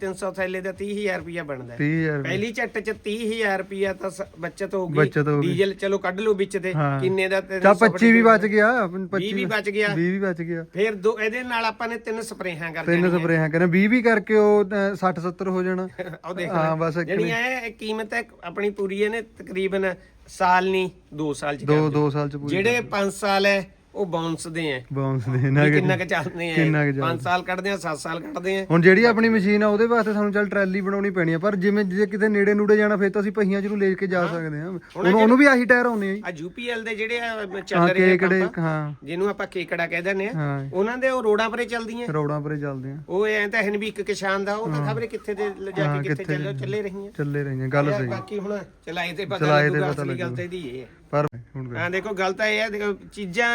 300 ਥੈਲੇ ਦਾ 30000 ਰੁਪਿਆ ਬਣਦਾ ਹੈ। 30000 ਪਹਿਲੀ ਝੱਟ ਚ 30000 ਰੁਪਿਆ ਤਾਂ ਸ- ਬੱਚਤ ਹੋ ਗਈ। ਬੱਚਤ ਹੋ ਗਈ। ਡੀਜ਼ਲ ਚਲੋ ਕੱਢ ਲਓ ਵਿੱਚ ਤੇ ਹਾਂ। ਕਿੰਨੇ ਦਾ ਤੇ ਚਾ ਸੌ 25 ਵੀ ਬਚ ਗਿਆ 20 ਵੀ ਬਚ ਗਿਆ। 20 ਵੀ ਬਚ ਗਿਆ। ਫਿਰ ਦੋ ਇਹਦੇ ਨਾਲ ਆਪਾਂ ਨੇ ਤਿੰਨ ਸਪਰੇਹਾਂ ਕਰ ਤਿੰਨ ਦੇਣੀਆਂ ਸਪਰੇਹਾਂ ਕਹਿੰਦੇ 20 ਵੀ ਕਰਕੇ ਉਹ 60 70 ਹੋ ਜਾਣਾ। ਉਹ ਦੇਖ ਹਾਂ, ਬਸ ਇੱਕ ਜਿਹੜੀਆਂ ਇਹ ਕੀਮਤ ਹੈ ਆਪਣੀ ਪੂਰੀ ਇਹਨੇ ਤਕਰੀਬਨ ਸਾਲ ਨਹੀਂ 2 ਸਾਲ ਚ ਦੋ ਦੋ। ਸਾਲ ਚ ਪੂਰੀ ਜਿਹੜੇ 5 ਸਾਲ ਹੈ ਉਹ ਬਾਉਂਸ ਦੇ ਹੈ ਬਾਉਂਸ ਦੇ ਨਾ ਵੀ ਕਿੰਨਾ ਕੁ ਚੱਲਦੇ ਕਿੰਨਾ ਆ ਕੁ ਚੱਲਦੇ। 5 ਸਾਲ ਕੱਢਦੇ ਆ 7 ਸਾਲ ਕੱਢਦੇ ਆ। ਹੁਣ ਜਿਹੜੀ ਆਪਣੀ ਮਸ਼ੀਨ ਆ ਉਹਦੇ ਵਾਸਤੇ ਸਾਨੂੰ ਚੱਲ ਟਰੈਲੀ ਬਣਾਉਣੀ ਪੈਣੀ ਆ। ਪਰ ਜਿਵੇਂ ਜੇ ਕਿਤੇ ਨੇੜੇ ਨੂੜੇ ਜਾਣਾ ਫਿਰ ਤਾਂ ਅਸੀਂ ਪਹੀਆਂ ਚ ਨੂੰ ਲੈ ਕੇ ਜਾ ਸਕਦੇ ਹਾਂ। ਉਹਨੂੰ ਉਹਨੂੰ ਵੀ ਆਹੀ ਟਾਇਰ ਆਉਣੇ ਆ ਜੀ। ਆ ਯੂਪੀਐਲ ਦੇ ਜਿਹੜੇ ਆ ਚੱਲ ਹਾਂ ਰਹੇ ਆ ਕੇਕੜੇ ਪੰਪ, ਹਾਂ। ਜਿਹਨੂੰ ਆਪਾਂ ਕੇਕੜਾ ਕਹਿ ਦਿੰਦੇ ਆ। ਹਾਂ। ਉਹਨਾਂ ਦੇ ਉਹ ਰੋਡਾਂ ਪਰੇ ਚੱਲਦੀਆਂ ਰੋਡਾਂ ਪਰੇ ਚੱਲਦੇ ਆ ਉਹ ਐਂ ਤਾਂ ਹੈ ਨੀ ਵੀ ਇੱਕ ਕਿਸਾਨ ਦਾ ਉਹ ਤਾਂ ਖਬਰੇ ਕਿੱਥੇ ਦੇ ਲਿਜਾ ਕੇ ਕਿੱਥੇ ਚੱਲੇ ਚੱਲੇ ਰਹੀਆਂ। ਚੱਲੇ ਰਹੀਆਂ ਗੱਲ ਯਾਰ ਸਹੀ। ਬਾਕੀ ਹੁਣ ਚਲਾਏ ਤੇ ਪਤਾ ਲੱਗੂਗਾ ਅਸਲੀ ਗੱਲ। ਤੇ ਇਹਦੀ ਇਹ ਹੈ ਪਰ ਹੁਣ ਹਾਂ ਦੇਖੋ ਗੱਲ ਤਾਂ ਇਹ ਹੈ ਦੇਖੋ ਚੀਜ਼ਾਂ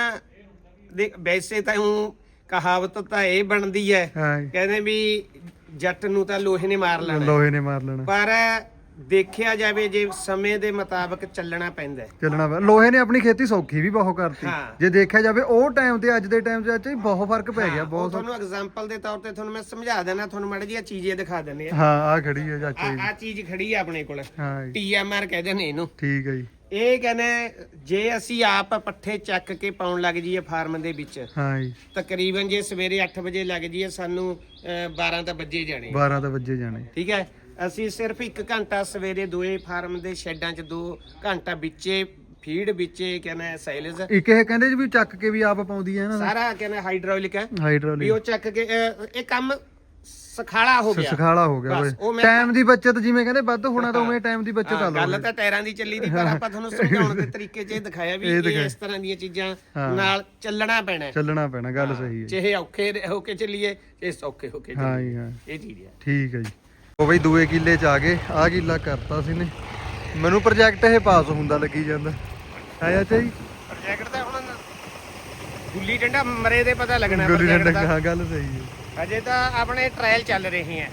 ਦੇ ਵੈਸੇ ਤਾਂ ਉਹ ਕਹਾਵਤ ਤਾਂ ਇਹ ਬਣਦੀ ਹੈ। ਹਾਂ ਕਹਿੰਦੇ ਵੀ ਜੱਟ ਨੂੰ ਤਾਂ ਲੋਹੇ ਨੇ ਮਾਰ ਲੈਣਾ। ਲੋਹੇ ਨੇ ਮਾਰ ਲੈਣਾ। ਪਰ ਦੇਖਿਆ ਜਾਵੇ ਜੇ ਸਮੇਂ ਦੇ ਮੁਤਾਬਕ ਚੱਲਣਾ ਪੈਂਦਾ ਹੈ। ਚੱਲਣਾ ਪਿਆ ਲੋਹੇ ਨੇ ਆਪਣੀ ਖੇਤੀ ਸੌਖੀ ਵੀ ਬਹੁਤ ਕਰਤੀ। ਹਾਂ। ਜੇ ਦੇਖਿਆ ਜਾਵੇ ਉਹ ਟਾਈਮ ਤੇ ਅੱਜ ਦੇ ਟਾਈਮ ਚਾਚਾ ਜੀ ਬਹੁਤ ਫ਼ਰਕ ਪੈ ਗਿਆ ਉਹ ਬਹੁਤ ਤੁਹਾਨੂੰ ਐਗਜ਼ਾਮਪਲ ਦੇ ਤੌਰ ਤੇ ਤੁਹਾਨੂੰ ਮੈਂ ਸਮਝਾ ਦੇਣਾ ਤੁਹਾਨੂੰ ਮਾੜੀ ਜਿਹੀ ਚੀਜ਼ੇ ਦਿਖਾ ਦਿੰਦੇ ਆ ਹਾਂ ਆ ਖੜੀ ਹੈ ਚਾਚਾ ਆ ਜੀ ਆ ਚੀਜ਼ ਖੜੀ ਆ ਆਪਣੇ ਕੋਲ। ਹਾਂ ਜੀ। ਟੀਐਮਆਰ ਕਹਿੰਦੇ ਨੇ ਇਹਨੂੰ। ਠੀਕ ਹੈ ਜੀ। ਇਹ ਕਹਿੰਦੇ ਜੇ ਅਸੀਂ ਆਪ ਪੱਠੇ ਚੱਕ ਕੇ ਪਾਉਣ ਲੱਗ ਜਾਈਏ ਫਾਰਮ ਦੇ ਵਿੱਚ ਹਾਂ ਜੀ। ਤਕਰੀਬਨ ਜੇ ਸਵੇਰੇ 8 ਵਜੇ ਲੱਗ ਜਾਈਏ ਸਾਨੂੰ ਅਹ, 12 ਤਾਂ ਵੱਜੇ ਜਾਣੇ 12 ਤਾਂ ਵੱਜੇ ਜਾਣੇ। ਠੀਕ ਹੈ? ਅਸੀਂ ਸਿਰਫ 1 ਘੰਟਾ ਸਵੇਰੇ ਦੋਏ ਫਾਰਮ ਦੇ ਸ਼ੈੱਡਾਂ 'ਚ 2 ਘੰਟਾ ਵਿੱਚੇ ਫੀਡ ਵਿੱਚੇ ਕਹਿੰਦਾ ਸਾਈਲਜ਼ ਇੱਕ ਇਹ ਕਹਿੰਦੇ ਜੀ ਵੀ ਚੱਕ ਕੇ ਵੀ ਆਪ ਪਾਉਂਦੀ ਹੈ ਨਾ। ਸਾਰਾ ਕਹਿੰਦਾ ਹਾਈਡ੍ਰੋਲਿਕ ਹੈ। ਵੀ ਹਾਈਡ੍ਰੋਲਿਕ ਉਹ ਚੱਕ ਕੇ ਅਹ, ਇਹ ਕੰਮ ਸਖਾਲਾ ਹੋ ਗਿਆ। ਸਖਾਲਾ ਹੋ ਗਿਆ ਬਸ, ਮੈਂ- ਟਾਈਮ ਦੀ ਬੱਚਤ ਜਿਵੇਂ ਕਹਿੰਦੇ ਵੱਧ ਹੋਣਾ ਤਾਂ ਉਵੇਂ ਟਾਈਮ ਦੀ ਬੱਚਤ ਆ ਹਾਂ, ਲੋ ਗੱਲ ਤਾਂ ਟਾਇਰਾਂ ਦੀ ਚੱਲੀ ਦੀ ਪਰ ਆਪਾਂ ਤੁਹਾਨੂੰ ਸਮਝਾਉਣ ਦੇ ਤਰੀਕੇ 'ਚ ਇਹ ਦਿਖਾਇਆ ਵੀ ਇਹ ਇਹ ਦਿਖਾਇਆ। ਇਸ ਤਰ੍ਹਾਂ ਦੀਆਂ ਚੀਜ਼ਾਂ ਹਾਂ। ਨਾਲ ਚੱਲਣਾ ਪੈਣਾ ਹੈ। ਚੱਲਣਾ ਪੈਣਾ ਗੱਲ ਸਹੀ ਹੈ। ਚਾਹੇ ਔਖੇ ਹੋ ਕੇ ਚੱਲੀਏ ਚਾਹੇ ਸੌਖੇ ਹੋ ਕੇ ਹਾਂ ਜੀ ਹਾਂ। ਇਹ ਚੀਜ਼ ਹੈ ਠੀਕ ਹੈ ਜੀ। ਉਹ ਬਈ ਦੂਏ ਕਿੱਲੇ ਚ ਆ ਗਏ ਆ ਕਿੱਲਾ ਕਰਤਾ ਸੀ ਨੇ ਮੈਨੂੰ ਪ੍ਰੋਜੈਕਟ ਇਹ ਪਾਸ ਹੁੰਦਾ ਲੱਗੀ ਜਾਂਦਾ। ਆਇਆ ਚਾਹੀ ਪ੍ਰੋਜੈਕਟ ਤਾਂ ਹੁਣ ਗੁੱਲੀ ਡੰਡਾ ਮਰੇ ਦੇ ਪਤਾ ਲੱਗਣਾ ਗੁੱਲੀ project ਡੰਡਾ ਦਾ। ਹਾਂ ਗੱਲ ਸਹੀ ਹੈ। ਅਜੇ ਤਾਂ ਆਪਣੇ ਟ੍ਰਾਇਲ ਚੱਲ ਰਹੇ ਹੈ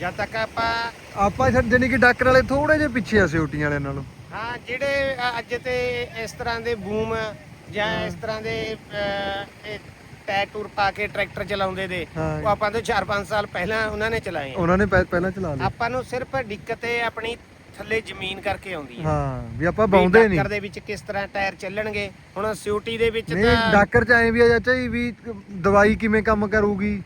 ਜਦ ਤੱਕ ਆਪਾਂ ਆਪਾਂ ਛੱਡ ਜਾਨੀ ਕਿ ਡਾਕਰ ਵਾਲੇ ਥੋੜੇ ਜਿਹੇ ਪਿੱਛੇ ਆ ਸਿਓਟੀਆਂ ਵਾਲੇ ਨਾਲੋਂ ਹਾਂ ਜਿਹੜੇ ਅ, ਅੱਜ ਤੇ ਇਸ ਤਰ੍ਹਾਂ ਦੇ ਬੂਮ ਜਾਂ ਇਸ ਤਰ੍ਹਾਂ ਦੇ ਅ, ਇਹ ਟਾਇਰ ਟੂਰ ਪਾ ਕੇ ਟਰੈਕਟਰ ਚਲਾਉਂਦੇ ਦੇ ਹਾਂ। ਉਹ ਆਪਾਂ ਤੋਂ 4-5 ਸਾਲ ਪਹਿਲਾਂ ਉਹਨਾਂ ਨੇ ਚਲਾਏ ਆ। ਉਹਨਾਂ ਨੇ ਪਹਿ- ਪਹਿਲਾਂ ਚਲਾ ਲਿਆ ਆਪਾਂ ਨੂੰ ਸਿਰਫ ਦਿੱਕਤ ਇਹ ਆਪਣੀ ਥੱਲੇ ਜ਼ਮੀਨ ਕਰਕੇ ਆਉਂਦੀ ਹੈ। ਹਾਂ ਵੀ ਆਪਾਂ ਬਾਉਂਦੇ ਨਹੀਂ। ਡਾਕਰ ਦੇ ਵਿੱਚ ਕਿਸ ਤਰ੍ਹਾਂ ਟਾਇਰ ਚੱਲਣਗੇ ਹੁਣ ਸਿਊਟੀ ਦੇ ਵਿੱਚ ਨਹੀਂ ਤਾਂ ਡਾਕਰ ਚ ਐ ਵੀ ਆ ਚਾਚਾ ਜੀ ਵੀ ਦਵਾਈ ਕਿਵੇਂ ਕੰਮ ਕਰੂਗੀ?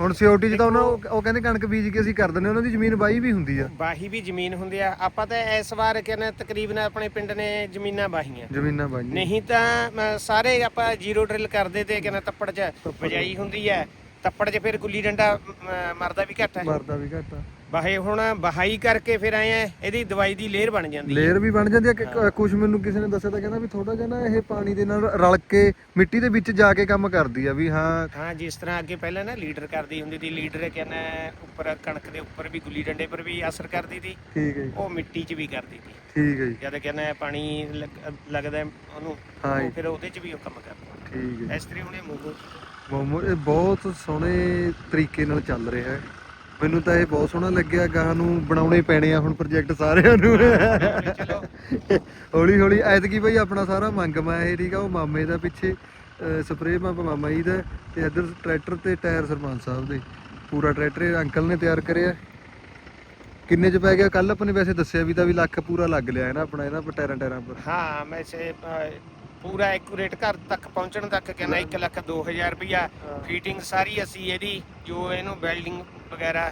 ਹੁਣ ਸਿਓਟੀ ਚ ਤਾਂ ਉਹਨਾਂ ਉਹ ਕਹਿੰਦੇ ਕਣਕ ਬੀਜ ਕੇ ਅਸੀਂ ਕਰ ਦਿੰਦੇ ਉਹਨਾਂ ਦੀ ਜ਼ਮੀਨ ਬਾਈ ਵੀ ਹੁੰਦੀ ਆ। ਬਾਹੀ ਵੀ ਜ਼ਮੀਨ ਹੁੰਦੀ ਆ। ਆਪਾਂ ਤਾਂ ਇਸ ਵਾਰ ਕਹਿੰਦੇ ਤਕਰੀਬਨ ਆਪਣੇ ਪਿੰਡ ਨੇ ਜ਼ਮੀਨਾਂ ਬਾਹੀਆਂ। ਜ਼ਮੀਨਾਂ ਬਾਈਆਂ ਨਹੀਂ ਤਾਂ ਸਾਰੇ ਆਪਾਂ ਜ਼ੀਰੋ ਡਰਿਲ ਕਰਦੇ ਤੇ ਕਹਿੰਦਾ ਤੱਪੜ 'ਚ ਬਜਾਈ ਹੁੰਦੀ ਹੈ ਤੱਪੜ 'ਚ ਫਿਰ ਗੁੱਲੀ ਡੰਡਾ ਅਮ, ਮਰਦਾ ਵੀ ਘੱਟ ਹੈ ਮਰਦਾ ਵੀ ਘੱਟ ਆ। ਬਾਹੇ ਹੁਣ ਬਹਾਈ ਕਰਕੇ ਫਿਰ ਆਏ ਆ ਇਹਦੀ ਦਵਾਈ ਦੀ ਲੇਅਰ ਬਣ ਜਾਂਦੀ ਹੈ। ਲੇਅਰ ਵੀ ਬਣ ਜਾਂਦੀ ਆ ਕੁਝ ਮੈਨੂੰ ਕਿਸੇ ਨੇ ਦੱਸਿਆ ਤਾਂ ਕਹਿੰਦਾ ਵੀ ਥੋੜਾ ਜਿਹਾ ਨਾ ਇਹ ਪਾਣੀ ਦੇ ਨਾਲ ਰਲ ਕੇ ਮਿੱਟੀ ਦੇ ਵਿੱਚ ਜਾ ਕੇ ਕੰਮ ਕਰਦੀ ਆ ਵੀ ਹਾਂ। ਹਾਂ ਜਿਸ ਤਰ੍ਹਾਂ ਅੱਗੇ ਪਹਿਲਾਂ ਨਾ ਲੀਡਰ ਕਰਦੀ ਹੁੰਦੀ ਸੀ ਲੀਡਰ ਕਹਿੰਦਾ ਉੱਪਰ ਕਣਕ ਦੇ ਉੱਪਰ ਵੀ ਗੁੱਲੀ ਡੰਡੇ ਪਰ ਵੀ ਅਸਰ ਕਰਦੀ ਸੀ। ਠੀਕ ਹੈ ਜੀ। ਉਹ ਮਿੱਟੀ 'ਚ ਵੀ ਕਰਦੀ ਸੀ। ਠੀਕ ਹੈ ਜੀ। ਜਦ ਕਹਿੰਦਾ ਪਾਣੀ ਲੱਗ- ਲੱਗਦਾ ਉਹਨੂੰ ਹਾਂ। ਫਿਰ ਉਹਦੇ 'ਚ ਵੀ ਉਹ ਕੰਮ ਕਰਦਾ ਠੀਕ ਹੈ ਇਸ ਤਰ੍ਹਾਂ ਉਹਨੇ ਮੂੰਹ ਮੋਮੋ ਇਹ ਬਹੁਤ ਸੋਹਣੇ ਤਰੀਕੇ ਨਾਲ ਚੱਲ ਰਿਹਾ ਹੈ। ਮੈਨੂੰ ਤਾਂ ਇਹ ਬਹੁਤ ਸੋਹਣਾ ਲੱਗਿਆ ਗਾਹ ਨੂੰ ਬਣਾਉਣੇ ਪੈਣੇ ਆ ਹੁਣ ਪ੍ਰੋਜੈਕਟ ਸਾਰਿਆਂ ਨੂੰ। ਹੌਲੀ ਹੌਲੀ ਐਤਕੀ ਬਈ ਆਪਣਾ ਸਾਰਾ ਮੰਗਮਾ ਇਹ ਠੀਕ ਆ ਉਹ ਮਾਮੇ ਦਾ ਪਿੱਛੇ ਸਪਰੇਅ ਪੰਪ ਮਾਮਾ ਜੀ ਦਾ ਤੇ ਇੱਧਰ ਟਰੈਕਟਰ ਤੇ ਟਾਇਰ ਸਰਪੰਚ ਸਾਹਿਬ ਦੇ। ਪੂਰਾ ਟਰੈਕਟਰ ਇਹ ਅੰਕਲ ਨੇ ਤਿਆਰ ਕਰਿਆ। ਕਿੰਨੇ ਚ ਪੈ ਗਿਆ? ਕੱਲ ਆਪਾਂ ਨੇ ਵੈਸੇ ਦੱਸਿਆ ਵੀ ਤਾਂ ਵੀ ਲੱਖ ਪੂਰਾ ਲੱਗ ਲਿਆ ਹੈ ਨਾ ਆਪਣਾ ਇਹਨਾਂ ਪਰ ਟਾਇਰਾਂ ਟਾਇਰਾਂ ਪਰ। ਹਾਂ ਵੈਸੇ ਅਹ, ਪੂਰਾ ਐਕੂਰੇਟ ਘਰ ਤੱਕ ਪਹੁੰਚਣ ਤੱਕ ਕਹਿੰਦਾ 1 ਲੱਖ 2000 ਰੁਪਇਆ। ਫੀਟਿੰਗ ਸਾਰੀ ਅਸੀਂ ਇਹਦੀ ਜੋ ਇਹਨੂੰ ਬਿਲਡਿੰਗ ਵਗੈਰਾ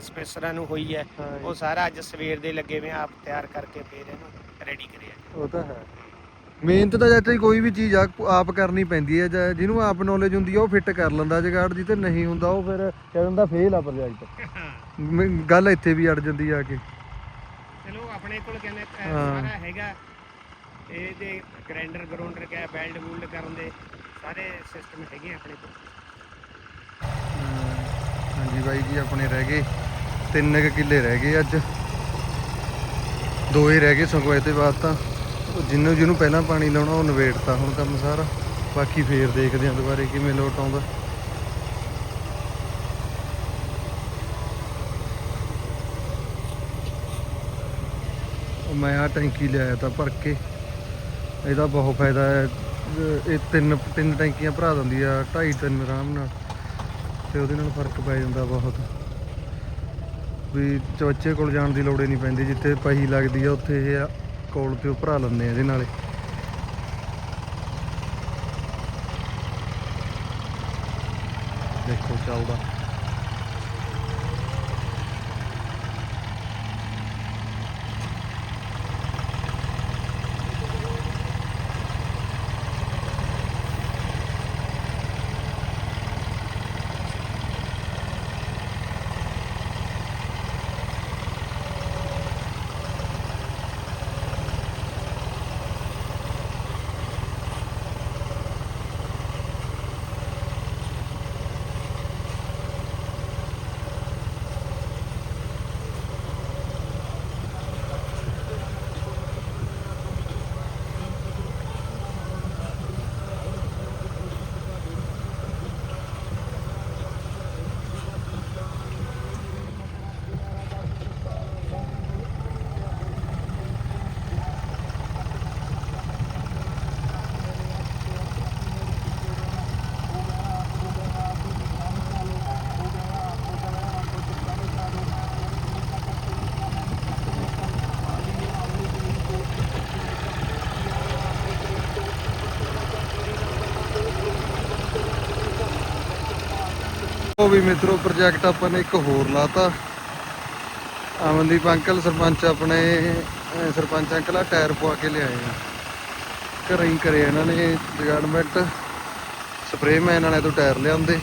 ਸਪੇਸਰਾਂ ਨੂੰ ਹੋਈ ਹੈ ਹਾਂ। ਉਹ ਸਾਰਾ ਅੱਜ ਸਵੇਰ ਦੇ ਲੱਗੇ ਵੇ ਆਪ ਤਿਆਰ ਕਰਕੇ ਫੇਰ ਇਹਨੂੰ ਰੈਡੀ ਕਰਿਆ। ਉਹ ਤਾਂ ਹੈ। ਮਿਹਨਤ ਤਾਂ ਚਾਚਾ ਜੀ ਕੋਈ ਵੀ ਚੀਜ਼ ਆ ਆਪ ਕਰਨੀ ਪੈਂਦੀ ਹੈ ਜਾਂ ਜਿਹਨੂੰ ਆਪ ਨੌਲੇਜ ਹੁੰਦੀ ਆ ਉਹ ਫਿੱਟ ਕਰ ਲੈਂਦਾ ਜਗਾੜ ਜੀ ਤੇ ਨਹੀਂ ਹੁੰਦਾ ਉਹ ਫਿਰ ਕਹਿ ਦਿੰਦਾ ਫੇਲ ਆ ਪ੍ਰੋਜੈਕਟ [LAUGHS] ਗੱਲ ਇੱਥੇ ਵੀ ਅੜ ਜਾਂਦੀ ਆ ਕੇ। ਚਲੋ ਆਪਣੇ ਕੋਲ ਕਹਿੰਦੇ ਹਾਂ। ਸਾਰਾ ਹੈਗਾ। ਇਹਦੇ ਗ੍ਰਾਈਂਡਰ ਗਰਾਉਂਡਰ ਕਿਆ ਬੈਲਡ ਬੂਲਡ ਕਰਨ ਦੇ ਸਾਰੇ ਸਿਸਟਮ ਹੈਗੇ ਆ ਆਪਣੇ ਕੋਲ। ਹਾਂਜੀ ਬਾਈ ਜੀ, ਆਪਣੇ ਰਹਿ ਗਏ। ਤਿੰਨ ਕੁ ਕਿੱਲੇ ਰਹਿ ਗਏ ਅੱਜ। ਦੋ ਹੀ ਰਹਿ ਗਏ ਸਗੋਂ ਇਹ ਬਾਅਦ ਤਾਂ। ਉਹ ਜਿਹਨੂੰ ਪਹਿਲਾਂ ਪਾਣੀ ਲਾਉਣਾ, ਉਹ ਨਵੇੜਤਾ ਹੁਣ ਕੰਮ ਸਾਰਾ। ਬਾਕੀ ਫੇਰ ਦੇਖਦੇ ਆਂ ਦੁਬਾਰੇ ਕਿਵੇਂ ਲੋਟ ਆਉਂਦਾ। ਮੈਂ ਆ ਟੈਂਕੀ ਲਿਆਇਆ ਤਾਂ ਭਰ ਕੇ। ਇਹਦਾ ਬਹੁਤ ਫਾਇਦਾ ਹੈ। ਇਹ ਤਿੰਨ ਤਿੰਨ ਟੈਂਕੀਆਂ ਭਰਾ ਦਿੰਦੀ ਆ ਢਾਈ ਤਿੰਨ ਆਰਾਮ ਨਾਲ। ਤੇ ਉਹਦੇ ਨਾਲ ਫ਼ਰਕ ਪੈ ਜਾਂਦਾ ਬਹੁਤ। ਵੀ ਚਵੱਚੇ ਕੋਲ ਜਾਣ ਦੀ ਲੋੜ ਹੀ ਨਹੀਂ ਪੈਂਦੀ ਜਿੱਥੇ ਪਹੀ ਲੱਗਦੀ ਆ ਉੱਥੇ ਇਹ ਆ, ਕੋਲ ਤੇ ਭਰਾ ਲੈਂਦੇ ਆ ਇਹਦੇ ਨਾਲੇ। ਦੇਖੋ ਚੱਲਦਾ। ਉਹ ਵੀ ਮਿੱਤਰੋ ਪ੍ਰੋਜੈਕਟ ਆਪਾਂ ਨੇ ਇੱਕ ਹੋਰ ਲਾਤਾ। ਅਮਨਦੀਪ ਅੰਕਲ, ਸਰਪੰਚ ਆਪਣੇ ਸਰਪੰਚ ਅੰਕਲ ਆ, ਟਾਇਰ ਪਵਾ ਕੇ ਲਿਆਏ ਆ। ਘਰੇ ਹੀ ਕਰੇ ਇਹਨਾਂ ਨੇ ਜਗਾਰਡਮੈਂਟ ਸਪਰੇਅ ਮੈਨ ਵਾਲੇ ਤੋਂ ਟਾਇਰ ਲਿਆਉਂਦੇ।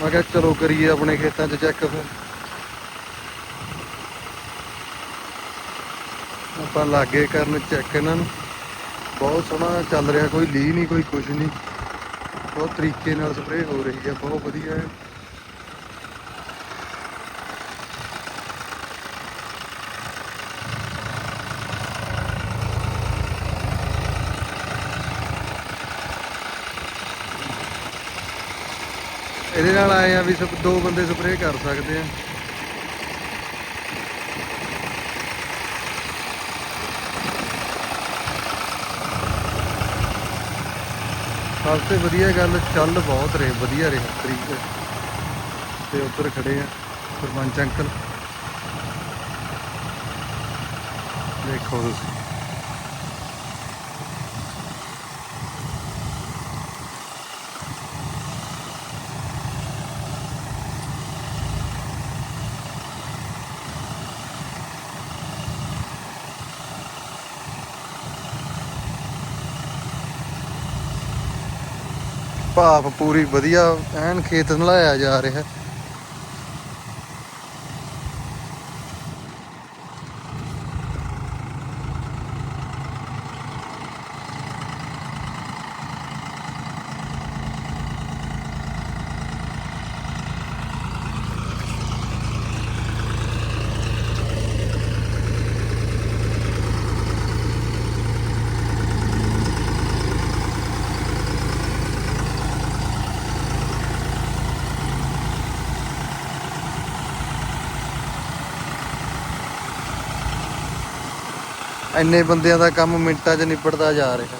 ਮੈਂ ਕਿਹਾ ਚਲੋ ਕਰੀਏ ਆਪਣੇ ਖੇਤਾਂ 'ਚ ਚੈੱਕ ਫਿਰ। ਆਪਾਂ ਲਾਗੇ ਕਰਨ ਚੈੱਕ ਇਹਨਾਂ ਨੂੰ। ਬਹੁਤ ਸੋਹਣਾ ਚੱਲ ਰਿਹਾ, ਕੋਈ ਲੀ ਨਹੀਂ, ਕੋਈ ਕੁਝ ਨਹੀਂ। ਬਹੁਤ ਤਰੀਕੇ ਨਾਲ ਸਪਰੇਅ ਹੋ ਰਹੀ ਹੈ ਬਹੁਤ ਵਧੀਆ ਹੈ ਇਹਦੇ ਨਾਲ ਆਏ ਆ ਵੀ ਦੋ ਬੰਦੇ ਸਪਰੇਅ ਕਰ ਸਕਦੇ ਆ। ਸਭ ਤੋਂ ਵਧੀਆ ਗੱਲ, ਚੱਲ ਬਹੁਤ ਰਹੇ, ਵਧੀਆ ਰਿਹਾ, ਤਰੀਕੇ ਤੇ ਉੱਧਰ ਖੜੇ ਆ ਸਰਪੰਚ ਅੰਕਲ ਦੇਖੋ ਤੁਸੀਂ। ਭਾਪ ਪੂਰੀ ਵਧੀਆ ਐਨ ਖੇਤ ਨਲਾਇਆ ਜਾ ਰਿਹਾ। ਇੰਨੇ ਬੰਦਿਆਂ ਦਾ ਕੰਮ ਮਿੰਟਾਂ 'ਚ ਨਿਪਟਦਾ ਜਾ ਰਿਹਾ।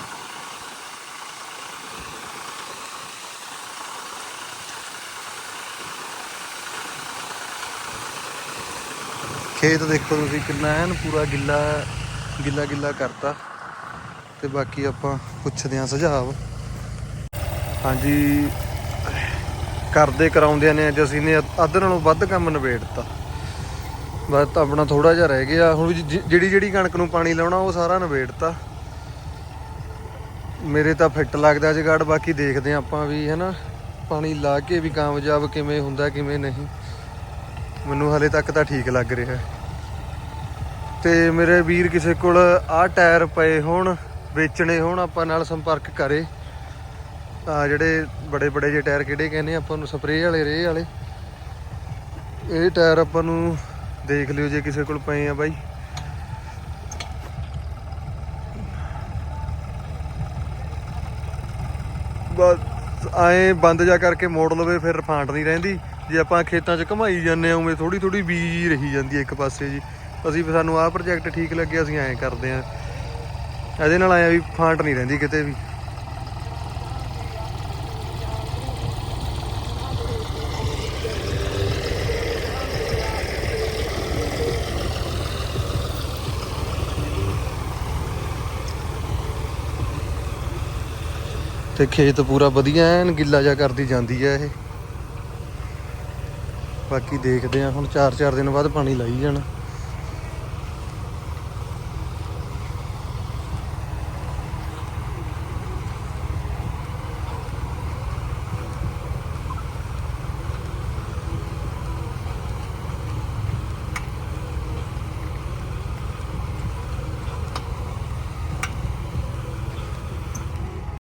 ਖੇਤ ਦੇਖੋ ਤੁਸੀਂ ਕਿੰਨਾ ਐਨ ਪੂਰਾ ਗਿੱਲਾ ਗਿੱਲਾ ਗਿੱਲਾ ਕਰਤਾ। ਤੇ ਬਾਕੀ ਆਪਾਂ ਪੁੱਛਦੇ ਆਂ ਸੁਝਾਵ। ਹਾਂਜੀ ਕਰਦੇ ਕਰਾਉਂਦੇ ਨੇ ਅੱਜ ਅਸੀਂ ਨੇ ਅੱਧ ਨਾਲੋਂ ਵੱਧ ਕੰਮ ਨਿਬੇੜਤਾ। ਬਸ ਆਪਣਾ ਥੋੜਾ ਜਿਹਾ ਰਹਿ ਗਿਆ। ਹੁਣ ਵੀ ਜਿਹੜੀ ਜਿਹੜੀ ਕਣਕ ਨੂੰ ਪਾਣੀ ਲਾਉਣਾ, ਉਹ ਸਾਰਾ ਨਿਬੇੜਤਾ। ਮੇਰੇ ਤਾਂ ਫਿੱਟ ਲੱਗਦਾ ਜਗਾੜ, ਬਾਕੀ ਦੇਖਦੇ ਆਂ ਆਪਾਂ ਵੀ, ਹੈਨਾ। ਪਾਣੀ ਲਾ ਕੇ ਵੀ ਕਾਮਯਾਬ ਕਿਵੇਂ ਹੁੰਦਾ, ਕਿਵੇਂ ਨਹੀਂ। ਮੈਨੂੰ ਹਲੇ ਤੱਕ ਤਾਂ ਠੀਕ ਲੱਗ ਰਿਹਾ। ਤੇ ਮੇਰੇ ਵੀਰ ਕਿਸੇ ਕੋਲ ਆਹ ਟਾਇਰ ਪਏ ਹੋਣ, ਵੇਚਣੇ ਹੋਣ, ਆਪਾਂ ਨਾਲ ਸੰਪਰਕ ਕਰੇ। ਆ ਜਿਹੜੇ ਬੜੇ ਬੜੇ ਜਿਹੇ ਟਾਇਰ ਕਿਹੜੇ ਕਹਿੰਦੇ ਆਪਾਂ ਨੂੰ, ਸਪਰੇਅ ਵਾਲੇ, ਰੇਹ ਵਾਲੇ। ਇਹ ਟਾਇਰ ਆਪਾਂ ਨੂੰ ਦੇਖ ਲਿਓ ਜੇ ਕਿਸੇ ਕੋਲ ਪਏ ਆ ਬਾਈ। ਬਸ ਆਏ ਬੰਦ ਜਾ ਕਰਕੇ ਮੋੜ ਲਵੇ, ਫਿਰ ਫਾਂਟ ਨਹੀਂ ਰਹਿੰਦੀ। ਜੇ ਆਪਾਂ ਖੇਤਾਂ 'ਚ ਘਮਾਈ ਜਾਂਦੇ ਆ ਉਵੇਂ ਥੋੜੀ ਥੋੜੀ ਬੀਜ ਰਹੀ ਜਾਂਦੀ ਹੈ ਇੱਕ ਪਾਸੇ ਜੀ। ਅਸੀਂ ਫਿਰ ਸਾਨੂੰ ਆਹ ਪ੍ਰੋਜੈਕਟ ਠੀਕ ਲੱਗਿਆ, ਅਸੀਂ ਐਂ ਕਰਦੇ ਆ ਇਹਦੇ ਨਾਲ ਆਇਆ ਵੀ ਫਾਂਟ ਨਹੀਂ ਰਹਿੰਦੀ ਕਿਤੇ ਵੀ। ਤੇ ਖੇਤ ਪੂਰਾ ਵਧੀਆ ਐਨ, ਗਿੱਲਾ ਜਾ ਕਰਦੀ ਜਾਂਦੀ ਹੈ ਇਹ। ਬਾਕੀ ਦੇਖਦੇ ਆ, ਹੁਣ 4-4 ਦਿਨ ਬਾਅਦ ਪਾਣੀ ਲਾਈ ਜਾਣਾ।